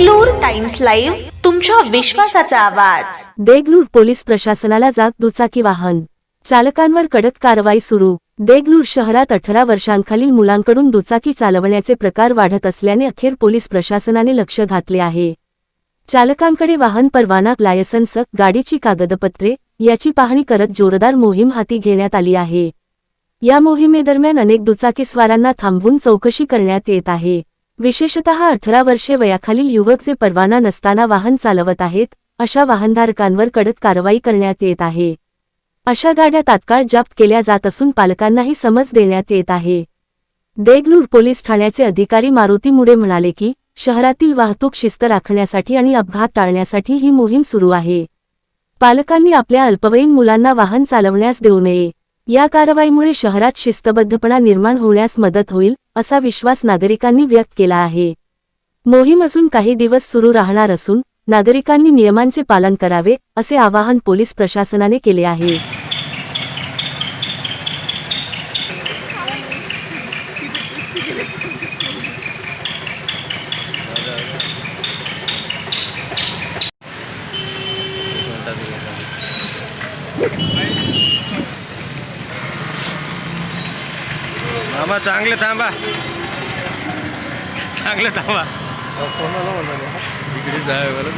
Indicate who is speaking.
Speaker 1: Deglur times live तुमच्या विश्वासाचा आवाज.
Speaker 2: देगलूर पोलीस प्रशासनाला जात दुचाकी वाहन. चालकांवर कडक कारवाई सुरू. देगलूर शहरात अठरा वर्षांखालील मुलांकडून दुचाकी चालवण्याचे प्रकार वाढत असल्याने अखेर पोलीस प्रशासनाने लक्ष घातले आहे. चालकांकडे वाहन परवाना लायसन्स गाडीची कागदपत्रे याची पाहणी करत जोरदार मोहीम हाती घेण्यात आली आहे. या मोहिमेदरम्यान अनेक दुचाकीस्वारांना थांबवून चौकशी करण्यात येत आहे. विशेषतः अठरा वर्षे वयाखालील युवक जे परवाना नसताना वाहन चालवत आहेत अशा वाहनधारकांवर कडक कारवाई करण्यात येत आहे. अशा गाड्या तात्काळ जप्त केल्या जात असून पालकांनाही समज देण्यात येत आहे. देगलूर पोलीस ठाण्याचे अधिकारी मारुती मुडे म्हणाले की शहरातील वाहतूक शिस्त राखण्यासाठी आणि अपघात टाळण्यासाठी ही मोहीम सुरू आहे. पालकांनी आपल्या अल्पवयीन मुलांना वाहन चालवण्यास देऊ नये. या कारवाईमुळे शहरात शिस्तबद्धपणा निर्माण होण्यास मदत होईल असा विश्वास नागरिकांनी व्यक्त केला आहे. मोहीम अजून काही दिवस सुरू राहणार असून नागरिकांनी नियमांचे पालन करावे असे आवाहन पोलीस प्रशासनाने केले आहे.
Speaker 3: मामा चांगले थांबा. चांगले थांबा. इकडे जाय मला